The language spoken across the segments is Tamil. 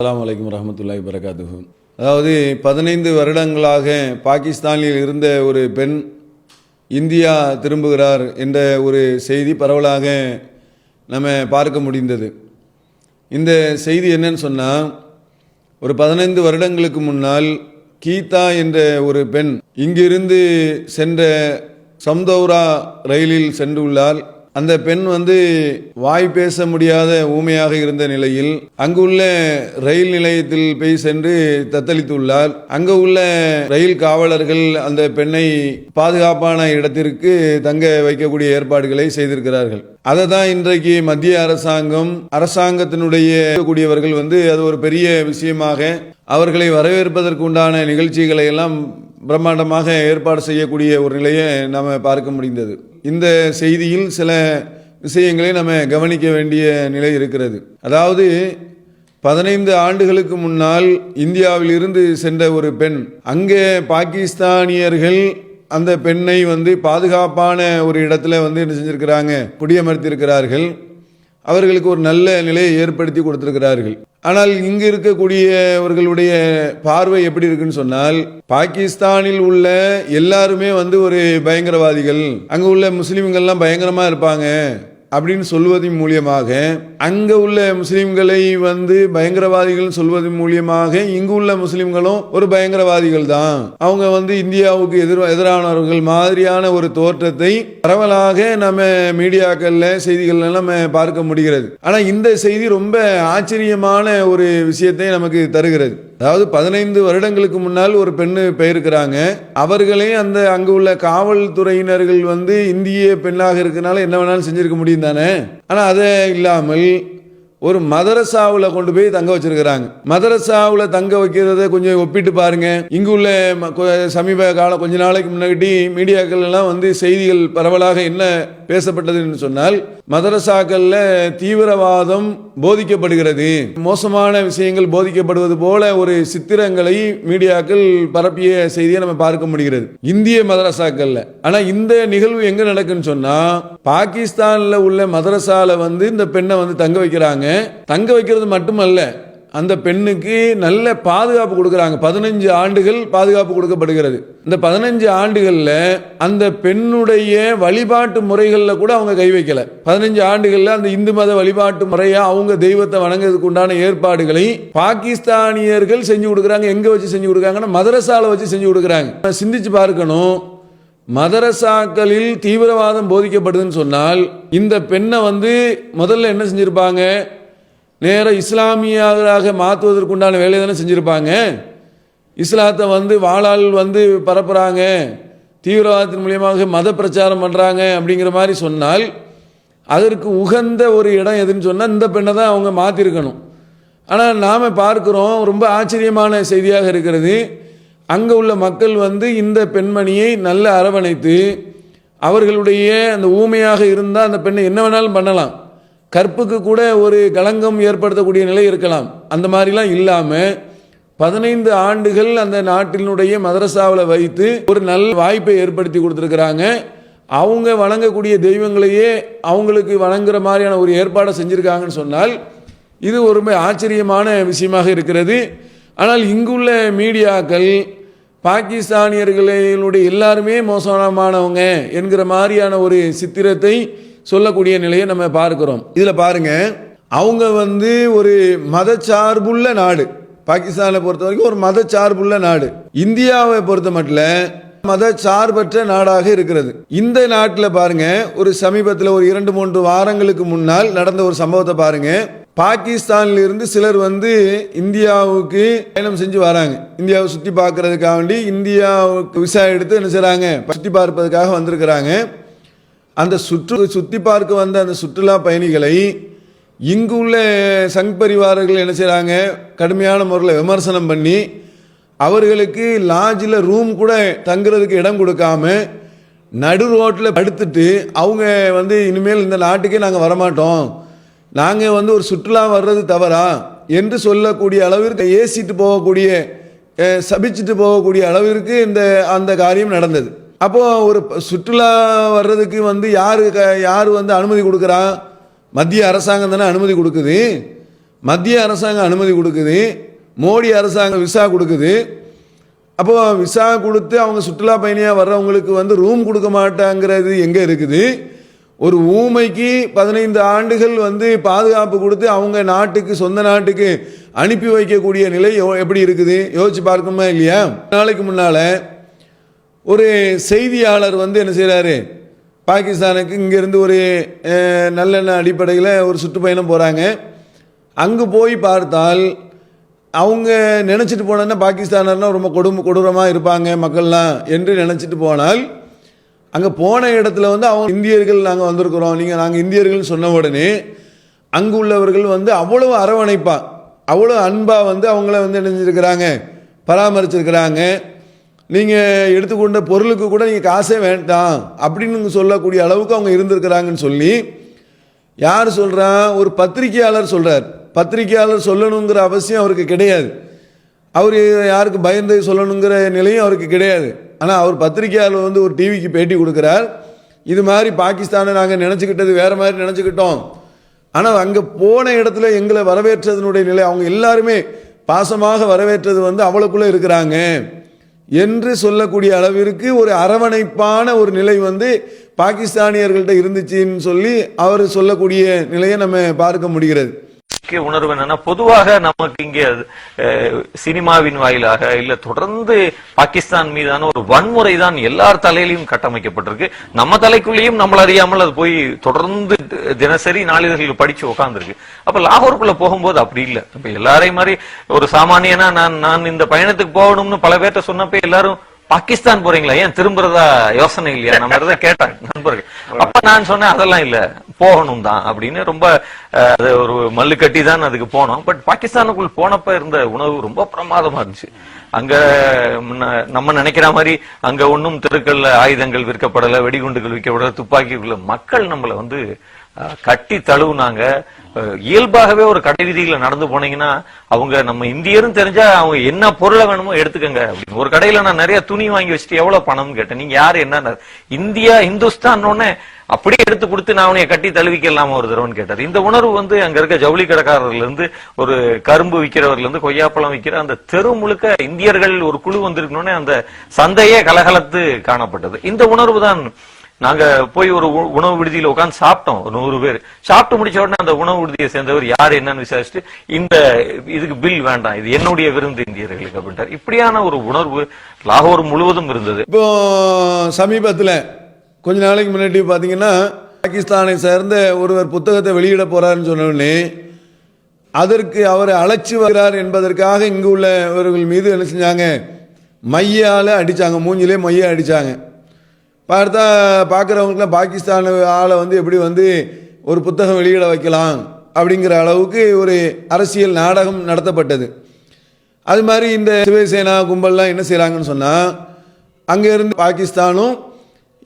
அலாம் வலைக்கம் வரஹ்மத்துல்லாஹி வரகாத்துஹு அதாவது பதினைந்து வருடங்களாக பாகிஸ்தானில் இருந்த ஒரு பெண் இந்தியா திரும்புகிறார் என்ற ஒரு செய்தி பரவலாக நம்ம பார்க்க முடிந்தது. இந்த செய்தி என்னன்னு சொன்னால் ஒரு பதினைந்து வருடங்களுக்கு முன்னால் கீதா என்ற ஒரு பெண் இங்கிருந்து சென்ற சம்தௌரா ரயிலில் சென்றுள்ளார். அந்த பெண் வந்து வாய் பேச முடியாத ஊமையாக இருந்த நிலையில் அங்குள்ள ரயில் நிலையத்தில் போய் சென்று தத்தளித்துள்ளார். அங்கு உள்ள ரயில் காவலர்கள் அந்த பெண்ணை பாதுகாப்பான இடத்திற்கு தங்க வைக்கக்கூடிய ஏற்பாடுகளை செய்திருக்கிறார்கள். அதை தான் இன்றைக்கு மத்திய அரசாங்கம் அரசாங்கத்தினுடைய கூடியவர்கள் வந்து அது ஒரு பெரிய விஷயமாக அவர்களை வரவேற்பதற்கு உண்டான நிகழ்ச்சிகளை எல்லாம் பிரம்மாண்டமாக ஏற்பாடு செய்யக்கூடிய ஒரு நிலையை நாம் பார்க்க முடிந்தது. இந்த செய்தியில் சில விஷயங்களை நம்ம கவனிக்க வேண்டிய நிலை இருக்கிறது. அதாவது பதினைந்து ஆண்டுகளுக்கு முன்னால் இந்தியாவில் இருந்து சென்ற ஒரு பெண் அங்கே பாகிஸ்தானியர்கள் அந்த பெண்ணை வந்து பாதுகாப்பான ஒரு இடத்துல வந்து என்ன செஞ்சிருக்கிறாங்க? குடியமர்த்தியிருக்கிறார்கள். அவர்களுக்கு ஒரு நல்ல நிலையை ஏற்படுத்தி கொடுத்திருக்கிறார்கள். ஆனால் இங்கு இருக்கக்கூடியவர்களுடைய பார்வை எப்படி இருக்குன்னு சொன்னால் பாகிஸ்தானில் உள்ள எல்லாருமே வந்து ஒரு பயங்கரவாதிகள். அங்க உள்ள முஸ்லிம்கள்லாம் பயங்கரமா இருப்பாங்க. அப்படின்னு சொல்வதன் மூலியமாக அங்கே உள்ள முஸ்லீம்களை வந்து பயங்கரவாதிகள் சொல்வதன் மூலியமாக இங்கு உள்ள முஸ்லீம்களும் ஒரு பயங்கரவாதிகள் தான். அவங்க வந்து இந்தியாவுக்கு எதிர் எதிரானவர்கள் மாதிரியான ஒரு தோற்றத்தை பரவலாக நம்ம மீடியாக்கள்ல செய்திகள்ல நம்ம பார்க்க முடிகிறது. ஆனால் இந்த செய்தி ரொம்ப ஆச்சரியமான ஒரு விஷயத்தை நமக்கு தருகிறது. அதாவது பதினைந்து வருடங்களுக்கு முன்னால் ஒரு பெண்ணு பெயிருக்கிறாங்க. அவர்களே அந்த அங்கு உள்ள காவல்துறையினர்கள் வந்து இந்திய பெண்ணாக இருக்கனால என்ன வேணாலும் செஞ்சிருக்க முடியும் தானே? ஆனால் அதை இல்லாமல் ஒரு மதரசாவில் கொண்டு போய் தங்க வச்சிருக்கிறாங்க. மதரசாவில் தங்க வைக்கிறத கொஞ்சம் ஒப்பிட்டு பாருங்க. இங்கு உள்ள ம- சமீப காலம் கொஞ்ச நாளைக்கு முன்னாடி மீடியாக்கள் எல்லாம் வந்து செய்திகள் பரவலாக என்ன பேசப்பட்டதுன்னு சொன்னால் மதரசாக்கள்ல தீவிரவாதம் போதிக்கப்படுகிறது. மோசமான விஷயங்கள் போதிக்கப்படுவது போல ஒரு சித்திரங்களை மீடியாக்கள் பரப்பிய செய்தியை நம்ம பார்க்க முடிகிறது. இந்திய மதரசாக்கள்ல. ஆனா இந்த நிகழ்வு எங்க நடக்குன்னு சொன்னா பாகிஸ்தான்ல உள்ள மதரசால வந்து இந்த பெண்ணை வந்து தங்க வைக்கிறாங்க. தங்க வைக்கிறது மட்டுமல்ல அந்த பெண்ணுக்கு நல்ல பாதுகாப்பு கொடுக்குறாங்க. பதினஞ்சு ஆண்டுகள் பாதுகாப்பு கொடுக்கப்படுகிறது. இந்த பதினஞ்சு ஆண்டுகளில் அந்த பெண்ணுடைய வழிபாட்டு முறைகளில் கூட அவங்க கை வைக்கல. பதினஞ்சு ஆண்டுகளில் அந்த இந்து மத வழிபாட்டு முறையாக அவங்க தெய்வத்தை வணங்குறதுக்கு உண்டான ஏற்பாடுகளை பாகிஸ்தானியர்கள் செஞ்சு கொடுக்குறாங்க. எங்கே வச்சு செஞ்சு கொடுக்குறாங்கன்னா மதரசாவில் வச்சு செஞ்சு கொடுக்குறாங்க. சிந்திச்சு பார்க்கணும். மதரசாக்களில் தீவிரவாதம் போதிக்கப்படுதுன்னு சொன்னால் இந்த பெண்ணை வந்து முதல்ல என்ன செஞ்சிருப்பாங்க? நேராக இஸ்லாமியராக மாற்றுவதற்குண்டான வேலையை தானே செஞ்சுருப்பாங்க? இஸ்லாத்தை வந்து வாழால் வந்து பரப்புகிறாங்க தீவிரவாதத்தின் மூலியமாக மத பிரச்சாரம் பண்ணுறாங்க அப்படிங்கிற மாதிரி சொன்னால் அதற்கு உகந்த ஒரு இடம் எதுன்னு சொன்னால் இந்த பெண்ணை தான் அவங்க மாற்றிருக்கணும் ஆனால் நாம் பார்க்குறோம் ரொம்ப ஆச்சரியமான செய்தியாக இருக்கிறது. அங்கே உள்ள மக்கள் வந்து இந்த பெண்மணியை நல்ல அரவணைத்து அவர்களுடைய அந்த ஊமையாக இருந்தால் அந்த பெண்ணை என்ன வேணாலும் பண்ணலாம். கற்புக்கு கூட ஒரு களங்கம் ஏற்படுத்தக்கூடிய நிலை இருக்கலாம். அந்த மாதிரிலாம் இல்லாமல் பதினைந்து ஆண்டுகள் அந்த நாட்டினுடைய மதரசாவில் வைத்து ஒரு நல்ல வாய்ப்பை ஏற்படுத்தி கொடுத்துருக்குறாங்க. அவங்க வணங்கக்கூடிய தெய்வங்களையே அவங்களுக்கு வணங்குற மாதிரியான ஒரு ஏற்பாடை செஞ்சுருக்காங்கன்னு சொன்னால் இது ஒரு ஆச்சரியமான விஷயமாக இருக்கிறது. ஆனால் இங்குள்ள மீடியாக்கள் பாகிஸ்தானியர்களுடைய எல்லாருமே மோசமானவங்க என்கிற மாதிரியான ஒரு சித்திரத்தை சொல்லக்கூடிய நிலையை நம்ம பார்க்கிறோம். இதில் பாருங்கள் அவங்க வந்து ஒரு மதச்சார்புள்ள நாடு. பாகிஸ்தானை பொறுத்த வரைக்கும் ஒரு மதச்சார்புள்ள நாடு. இந்தியாவை பொறுத்த மட்டும் மதச்சார்பற்ற நாடாக இருக்கிறது. இந்த நாட்டில் பாருங்க ஒரு சமீபத்தில் ஒரு இரண்டு மூன்று வாரங்களுக்கு முன்னால் நடந்த ஒரு சம்பவத்தை பாருங்க. பாகிஸ்தான்ல இருந்து சிலர் வந்து இந்தியாவுக்கு பயணம் செஞ்சு வராங்க. இந்தியாவை சுற்றி பார்க்கறதுக்காக வேண்டி இந்தியாவுக்கு விசா எடுத்து என்ன செய்றாங்க? சுற்றி பார்ப்பதற்காக வந்திருக்கிறாங்க. அந்த சுற்று சுற்றி பார்க்க வந்த அந்த சுற்றுலா பயணிகளை இங்கு உள்ள சங் பரிவாரர்கள் என்ன செய்கிறாங்க கடுமையான முறையில் விமர்சனம் பண்ணி அவர்களுக்கு லாட்ஜில் ரூம் கூட தங்குறதுக்கு இடம் கொடுக்காம நடு ரோட்டில் படுத்துட்டு அவங்க வந்து இனிமேல் இந்த நாட்டுக்கே நாங்கள் வரமாட்டோம். நாங்கள் வந்து ஒரு சுற்றுலா வர்றது தவறா? என்று சொல்லக்கூடிய அளவிற்கு ஏசிட்டு போகக்கூடிய சபிச்சுட்டு போகக்கூடிய அளவிற்கு இந்த அந்த காரியம் நடந்தது. அப்போது ஒரு சுற்றுலா வர்றதுக்கு வந்து யார் க- யார் வந்து அனுமதி கொடுக்குறா? மத்திய அரசாங்கம் தானே அனுமதி கொடுக்குது. மத்திய அரசாங்கம் அனுமதி கொடுக்குது. மோடி அரசாங்கம் விசா கொடுக்குது. அப்போ விசா கொடுத்து அவங்க சுற்றுலா பயணியாக வர்றவங்களுக்கு வந்து ரூம் கொடுக்க மாட்டாங்கிறது எங்கே இருக்குது? ஒரு ஊமைக்கு பதினைந்து ஆண்டுகள் வந்து பாதுகாப்பு கொடுத்து அவங்க நாட்டுக்கு சொந்த நாட்டுக்கு அனுப்பி வைக்கக்கூடிய நிலை எப்படி இருக்குது? யோசிச்சு பார்க்கணுமா இல்லையா? நாளைக்கு முன்னால் ஒரு செய்தியாளர் வந்து என்ன செய்கிறாரு பாகிஸ்தானுக்கு இங்கேருந்து ஒரு நல்லெண்ண அடிப்படையில் ஒரு சுற்றுப்பயணம் போகிறாங்க அங்கே போய் பார்த்தால் அவங்க நினச்சிட்டு போனோன்னா பாகிஸ்தானர்னால் ரொம்ப கொடும் கொடூரமாக இருப்பாங்க மக்கள்லாம் என்று நினச்சிட்டு போனால் அங்கே போன இடத்துல வந்து அவங்க இந்தியர்கள் நாங்கள் வந்திருக்கிறோம். நீங்கள் நாங்கள் இந்தியர்கள் சொன்ன உடனே அங்கு உள்ளவர்கள் வந்து அவ்வளோ அரவணைப்பாக அவ்வளோ அன்பாக வந்து அவங்கள வந்து என்ன பராமரிச்சிருக்கிறாங்க. நீங்கள் எடுத்துக்கொண்ட பொருளுக்கு கூட நீங்கள் காசே வேண்டாம் அப்படின்னு சொல்லக்கூடிய அளவுக்கு அவங்க இருந்திருக்கிறாங்கன்னு சொல்லி யார் சொல்கிறா ஒரு பத்திரிக்கையாளர் சொல்கிறார் பத்திரிக்கையாளர் சொல்லணுங்கிற அவசியம் அவருக்கு கிடையாது. அவர் யாருக்கு பயந்து சொல்லணுங்கிற நிலையும் அவருக்கு கிடையாது. ஆனால் அவர் பத்திரிக்கையாளர் வந்து ஒரு டிவிக்கு பேட்டி கொடுக்குறார். இது மாதிரி பாகிஸ்தானை நாங்கள் நினச்சிக்கிட்டது வேறு மாதிரி நினச்சிக்கிட்டோம். ஆனால் அங்கே போன இடத்துல எங்களை வரவேற்றதனுடைய நிலை அவங்க எல்லாருமே பாசமாக வரவேற்றது வந்து அவளுக்குள்ளே இருக்கிறாங்க. என்று சொல்லக்கூடிய அளவிற்கு ஒரு அரவணைப்பான ஒரு நிலை வந்து பாகிஸ்தானியர்கள்ட்ட இருந்துச்சுன்னு சொல்லி அவர் சொல்லக்கூடிய நிலையை நம்ம பார்க்க முடிகிறது. முக்கிய உணர்வு என்னன்னா பொதுவாக நமக்கு இங்கே சினிமாவின் வாயிலாக இல்ல தொடர்ந்து பாகிஸ்தான் மீதான ஒரு வன்முறை தான் எல்லார் தலையிலையும் கட்டமைக்கப்பட்டிருக்கு. நம்ம தலைக்குள்ளேயும் நம்மள அறியாமல் அது போய் தொடர்ந்து தினசரி நாளிதழ்கள் படிச்சு உட்கார்ந்துருக்கு அப்ப லாகூருக்குள்ள போகும்போது அப்படி இல்ல. இப்ப எல்லாரையும் மாதிரி ஒரு சாமானியனா நான் நான் இந்த பயணத்துக்கு போகணும்னு பல பேர்ட்ட சொன்னப்ப எல்லாரும் பாகிஸ்தான் போறீங்களா? ஏன் திரும்புறதா யோசனை இல்லையா? நம்ம கேட்டாங்க நண்பர்கள். அப்ப நான் சொன்னேன் அதெல்லாம் இல்ல. போகணும் தான் அப்படின்னு ரொம்ப அது ஒரு மல்லு கட்டி தான் அதுக்கு போனோம். பட் பாகிஸ்தானுக்குள் போனப்ப இருந்த உணவு ரொம்ப பிரமாதமா இருந்துச்சு. அங்க முன்ன- நம்ம நினைக்கிற மாதிரி அங்க ஒண்ணும் தெருக்கள்ல ஆயுதங்கள் விற்கப்படல வெடிகுண்டுகள் விற்கப்படல துப்பாக்கிக்குள்ள மக்கள் நம்மள வந்து அஹ், கட்டி தழுவுனாங்க. இயல்பாகவே ஒரு கடை வீதியில நடந்து போனீங்கன்னா அவங்க நம்ம இந்தியரும் தெரிஞ்சா அவங்க என்ன பொருளை வேணுமோ எடுத்துக்கங்க அப்படின்னு. ஒரு கடையில நான் நிறைய துணி வாங்கி வச்சுட்டு எவ்வளவு பணம் கேட்டேன். நீங்க யாரு என்ன இந்தியா இந்துஸ்தான் உடனே அப்படியே எடுத்து கொடுத்து நான் அவனைய கட்டி தழுவிக்கலாமா ஒரு தடவைன்னு கேட்டார். இந்த உணர்வு வந்து அங்க இருக்க ஜவுளி கடைக்காரர்ல இருந்து ஒரு கரும்பு விக்கிறவர்ல இருந்து கொய்யாப்பழம் விற்கிற அந்த தெரு முழுக்க இந்தியர்கள் ஒரு குழு வந்திருக்கணும்னு அந்த சந்தையே கலகலத்து காணப்பட்டது. இந்த உணர்வு தான் நாங்க போய் ஒரு உ- உணவு விடுதியில உட்கார்ந்து சாப்பிட்டோம் ஒரு நூறு பேர். சாப்பிட்டு முடிச்ச உடனே அந்த உணவு விடுதியை சேர்ந்தவர் யார் என்னன்னு விசாரிச்சுட்டு இந்த இதுக்கு பில் வேண்டாம் இது என்னுடைய விருந்து இந்தியர்களுக்கு அப்படின்ட்டார். இப்படியான ஒரு உணர்வு லாகூர் முழுவதும் இருந்தது. இப்போ சமீபத்துல கொஞ்ச நாளைக்கு முன்னாடி பார்த்தீங்கன்னா பாகிஸ்தானை சேர்ந்த ஒருவர் புத்தகத்தை வெளியிட போறாருன்னு சொன்னோடனே அதற்கு அவரை அழைச்சி வருகிறார் என்பதற்காக இங்கு உள்ளவர்கள் மீது என்ன செஞ்சாங்க? மையால் அடித்தாங்க மூஞ்சிலே மைய அடித்தாங்க பார்த்தா பார்க்குறவங்களுக்குலாம் பாகிஸ்தான் ஆளை வந்து எப்படி வந்து ஒரு புத்தகம் வெளியிட வைக்கலாம் அப்படிங்கிற அளவுக்கு ஒரு அரசியல் நாடகம் நடத்தப்பட்டது. அது மாதிரி இந்த சிவசேனா கும்பல்லாம் என்ன செய்கிறாங்கன்னு சொன்னால் அங்கே இருந்து பாகிஸ்தானும்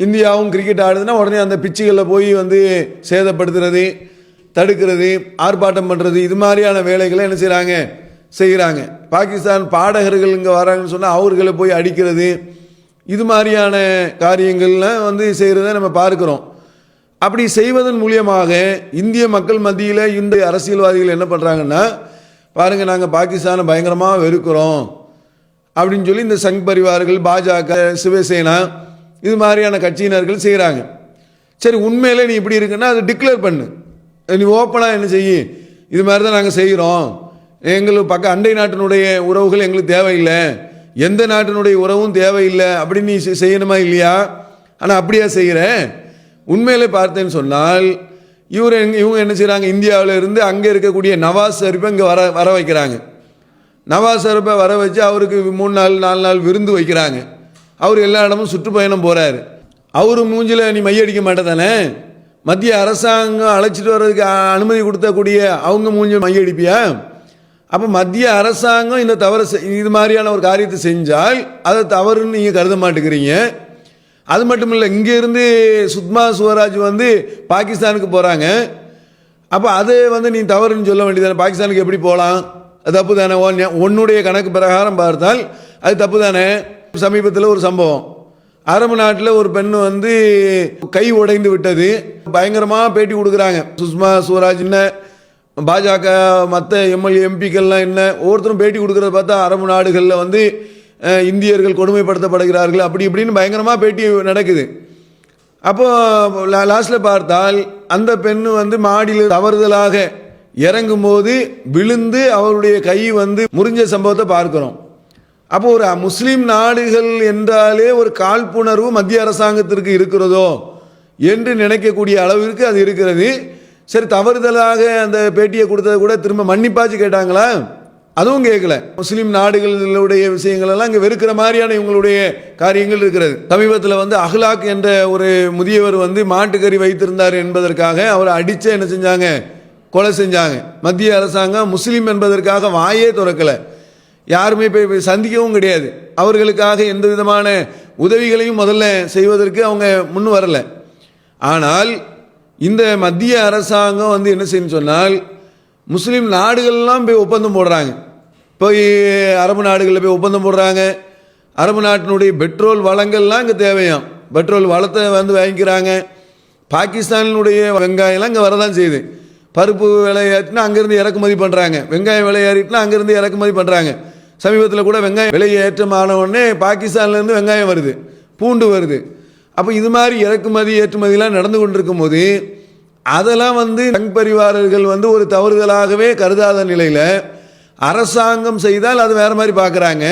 இந்தியாவும் கிரிக்கெட் ஆடுதுன்னா உடனே அந்த பிச்சுகளில் போய் வந்து சேதப்படுத்துறது தடுக்கிறது ஆர்ப்பாட்டம் பண்ணுறது இது மாதிரியான வேலைகளை என்ன செய்கிறாங்க செய்கிறாங்க பாகிஸ்தான் பாடகர்கள் இங்கே வராங்கன்னு சொன்னால் அவர்களை போய் அடிக்கிறது இது மாதிரியான காரியங்கள்லாம் வந்து செய்கிறத நம்ம பார்க்குறோம். அப்படி செய்வதன் மூலியமாக இந்திய மக்கள் மத்தியில் இந்த அரசியல்வாதிகள் என்ன பண்ணுறாங்கன்னா பாருங்கள் நாங்கள் பாகிஸ்தானை பயங்கரமாக வெறுக்கிறோம் அப்படின்னு சொல்லி இந்த சங் பரிவார்கள் பாஜக சிவசேனா இது மாதிரியான கட்சியினர்கள் செய்கிறாங்க சரி உண்மையிலே நீ இப்படி இருக்குன்னா அதை டிக்ளேர் பண்ணு. நீ ஓப்பனாக என்ன செய்யி? இது மாதிரி தான் நாங்கள் செய்கிறோம் எங்களுக்கு பக்க அண்டை நாட்டினுடைய உறவுகள் எங்களுக்கு தேவையில்லை. எந்த நாட்டினுடைய உறவும் தேவையில்லை. அப்படின்னு நீ செய்யணுமா இல்லையா? ஆனால் அப்படியா செய்கிற உண்மையிலே பார்த்தேன்னு சொன்னால் இவர் இவங்க என்ன செய்கிறாங்க இந்தியாவில் இருந்து அங்கே இருக்கக்கூடிய நவாஸ் ஷெரீஃபை இங்கே வர வர வைக்கிறாங்க. நவாஸ் ஷெரீஃபை வர வச்சு அவருக்கு மூணு நாள் நாலு நாள் விருந்து வைக்கிறாங்க. அவர் எல்லா இடமும் சுற்றுப்பயணம் போகிறாரு அவர் மூஞ்சில் நீ மையடிக்க மாட்டேதானே? மத்திய அரசாங்கம் அழைச்சிட்டு வர்றதுக்கு அனுமதி கொடுத்தக்கூடிய அவங்க மூஞ்சி மையடிப்பியா? அப்போ மத்திய அரசாங்கம் இந்த தவறு இது மாதிரியான ஒரு காரியத்தை செஞ்சால் அதை தவறுன்னு நீங்கள் கருத மாட்டேங்கிறீங்க. அது மட்டும் இல்லை இங்கேருந்து சுத்மா சுவராஜ் வந்து பாகிஸ்தானுக்கு போகிறாங்க அப்போ அது வந்து நீ தவறுன்னு சொல்ல வேண்டியதானே பாகிஸ்தானுக்கு எப்படி போகலாம் அது தப்பு தானே உன்னுடைய கணக்கு பிரகாரம் பார்த்தால் அது தப்பு தானே சமீபத்தில் ஒரு சம்பவம். அரபு நாட்டில் ஒரு பெண் வந்து கை உடைந்து விட்டது. பயங்கரமாக பேட்டி கொடுக்குறாங்க. சுஷ்மா சுவராஜ் என்ன பாஜக மற்ற எம்எல்ஏ எம்பிக்கள்லாம் என்ன ஒவ்வொருத்தரும் பேட்டி கொடுக்குறத பார்த்தா அரபு நாடுகளில் வந்து இந்தியர்கள் கொடுமைப்படுத்தப்படுகிறார்கள் அப்படி இப்படின்னு பயங்கரமாக பேட்டி நடக்குது. அப்போது லாஸ்ட்டில் பார்த்தால் அந்த பெண் வந்து மாடியில் தவறுதலாக இறங்கும்போது விழுந்து அவருடைய கை வந்து முறிஞ்ச சம்பவத்தை பார்க்குறோம். அப்போ ஒரு முஸ்லீம் நாடுகள் என்றாலே ஒரு காழ்ப்புணர்வு மத்திய அரசாங்கத்திற்கு இருக்கிறதோ என்று நினைக்கக்கூடிய அளவிற்கு அது இருக்கிறது. சரி தவறுதலாக அந்த பேட்டியை கொடுத்ததை கூட திரும்ப மன்னிப்பாச்சு கேட்டாங்களா? அதுவும் கேட்கல. முஸ்லீம் நாடுகளுடைய விஷயங்கள் எல்லாம் இங்கே வெறுக்கிற மாதிரியான இவங்களுடைய காரியங்கள் இருக்கிறது. சமீபத்தில் வந்து அஹ்லாக் என்ற ஒரு முதியவர் வந்து மாட்டுக்கறி வைத்திருந்தார் என்பதற்காக அவரை அடித்து என்ன செஞ்சாங்க? கொலை செஞ்சாங்க. மத்திய அரசாங்கம் முஸ்லீம் என்பதற்காக வாயே திறக்கலை. யாருமே போய் போய் சந்திக்கவும் கிடையாது. அவர்களுக்காக எந்த விதமான உதவிகளையும் முதல்ல செய்வதற்கு அவங்க முன் வரல. ஆனால் இந்த மத்திய அரசாங்கம் வந்து என்ன செய்யணும் சொன்னால் முஸ்லீம் நாடுகள்லாம் போய் ஒப்பந்தம் போடுறாங்க. போய் அரபு நாடுகளில் போய் ஒப்பந்தம் போடுறாங்க. அரபு நாட்டினுடைய பெட்ரோல் வளங்கள்லாம் இங்கே தேவையாம். பெட்ரோல் வளத்தை வந்து வாங்கிக்கிறாங்க. பாகிஸ்தானினுடைய வெங்காயம்லாம் இங்கே வரதான் செய்யுது. பருப்பு விலை அங்கேருந்து இறக்குமதி பண்ணுறாங்க வெங்காயம் விலை ஏறிட்டுனா அங்கேருந்து இறக்குமதி பண்ணுறாங்க சமீபத்தில் கூட வெங்காயம் விலை ஏற்றமான உடனே பாகிஸ்தான்லேருந்து வெங்காயம் வருது பூண்டு வருது. அப்போ இது மாதிரி இறக்குமதி ஏற்றுமதிலாம் நடந்து கொண்டிருக்கும் போது அதெல்லாம் வந்து சங் பரிவாரர்கள் வந்து ஒரு தவறுதலாகவே கருதாத நிலையில் அரசாங்கம் செய்தால் அது வேறு மாதிரி பார்க்குறாங்க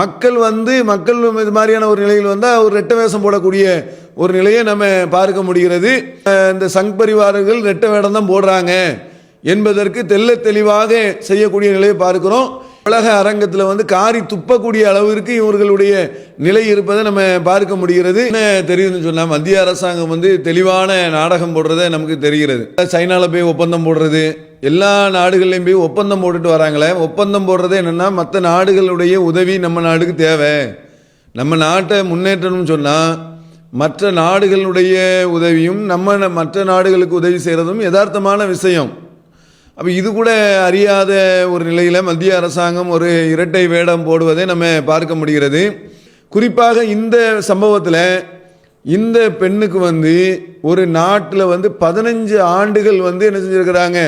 மக்கள் வந்து மக்கள் இது மாதிரியான ஒரு நிலையில் வந்தால் ஒரு ரெட்ட வேஷம் போடக்கூடிய ஒரு நிலையை நம்ம பார்க்க முடிகிறது. இந்த சங் பரிவாரர்கள் ரெட்ட வேடம் தான் போடுறாங்க என்பதற்கு தெள்ள தெளிவாக செய்யக்கூடிய நிலையை பார்க்குறோம். உலக அரங்கத்தில் வந்து காரி துப்பக்கூடிய அளவிற்கு இவர்களுடைய நிலை இருப்பதை நம்ம பார்க்க முடிகிறது. என்ன தெரியுதுன்னு சொன்னால் மத்திய அரசாங்கம் வந்து தெளிவான நாடகம் போடுறதை நமக்கு தெரிகிறது. சைனாவில் போய் ஒப்பந்தம் போடுறது எல்லா நாடுகள்லையும் போய் ஒப்பந்தம் போட்டுட்டு வராங்களே ஒப்பந்தம் போடுறது என்னென்னா மற்ற நாடுகளுடைய உதவி நம்ம நாடுக்கு தேவை. நம்ம நாட்டை முன்னேற்றணும்னு சொன்னால் மற்ற நாடுகளுடைய உதவியும் நம்ம ந- மற்ற நாடுகளுக்கு உதவி செய்கிறதும் யதார்த்தமான விஷயம். அப்போ இது கூட அறியாத ஒரு நிலையில் மத்திய அரசாங்கம் ஒரு இரட்டை வேடம் போடுவதை நம்ம பார்க்க முடிகிறது. குறிப்பாக இந்த சம்பவத்தில் இந்த பெண்ணுக்கு வந்து ஒரு நாட்டில் வந்து பதினஞ்சு ஆண்டுகள் வந்து என்ன செஞ்சுருக்கிறாங்க?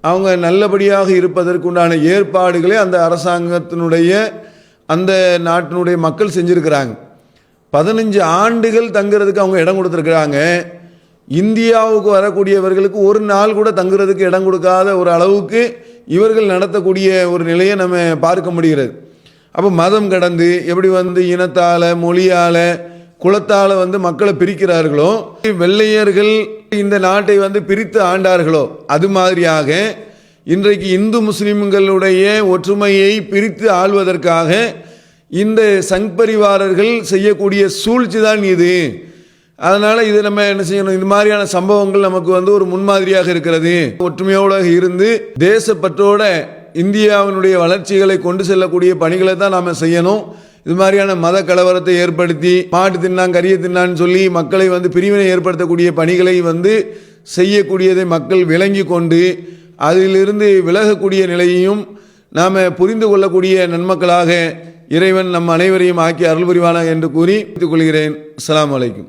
அவங்க நல்லபடியாக இருப்பதற்குண்டான ஏற்பாடுகளை அந்த அரசாங்கத்தினுடைய அந்த நாட்டினுடைய மக்கள் செஞ்சுருக்கிறாங்க. பதினஞ்சு ஆண்டுகள் தங்குறதுக்கு அவங்க இடம் கொடுத்துருக்குறாங்க. இந்தியாவுக்கு வரக்கூடியவர்களுக்கு ஒரு நாள் கூட தங்குறதுக்கு இடம் கொடுக்காத ஒரு அளவுக்கு இவர்கள் நடத்தக்கூடிய ஒரு நிலையை நம்ம பார்க்க முடிகிறது. அப்போ மதம் கடந்து எப்படி வந்து இனத்தால் மொழியால் குலத்தால் வந்து மக்களை பிரிக்கிறார்களோ வெள்ளையர்கள் இந்த நாட்டை வந்து பிரித்து ஆண்டார்களோ அது மாதிரியாக இன்றைக்கு இந்து முஸ்லிம்களுடைய ஒற்றுமையை பிரித்து ஆள்வதற்காக இந்த சங் பரிவாரர்கள் செய்யக்கூடிய சூழ்ச்சி தான் இது. அதனால் இது நம்ம என்ன செய்யணும்? இது மாதிரியான சம்பவங்கள் நமக்கு வந்து ஒரு முன்மாதிரியாக இருக்கிறது. ஒற்றுமையோடு இருந்து தேசப்பற்றோட இந்தியாவினுடைய வளர்ச்சிகளை கொண்டு செல்லக்கூடிய பணிகளை தான் நாம் செய்யணும். இது மாதிரியான மத கலவரத்தை ஏற்படுத்தி மாட்டு தின்னான் கரிய தின்னான்னு சொல்லி மக்களை வந்து பிரிவினை ஏற்படுத்தக்கூடிய பணிகளை வந்து செய்யக்கூடியதை மக்கள் விளங்கி கொண்டு அதிலிருந்து விலகக்கூடிய நிலையையும் நாம் புரிந்து கொள்ளக்கூடிய நன்மக்களாக இறைவன் நம் அனைவரையும் ஆக்கி அருள் புரிவானாக என்று கூறி கொள்கிறேன். அஸ்ஸலாமு வலைக்கும்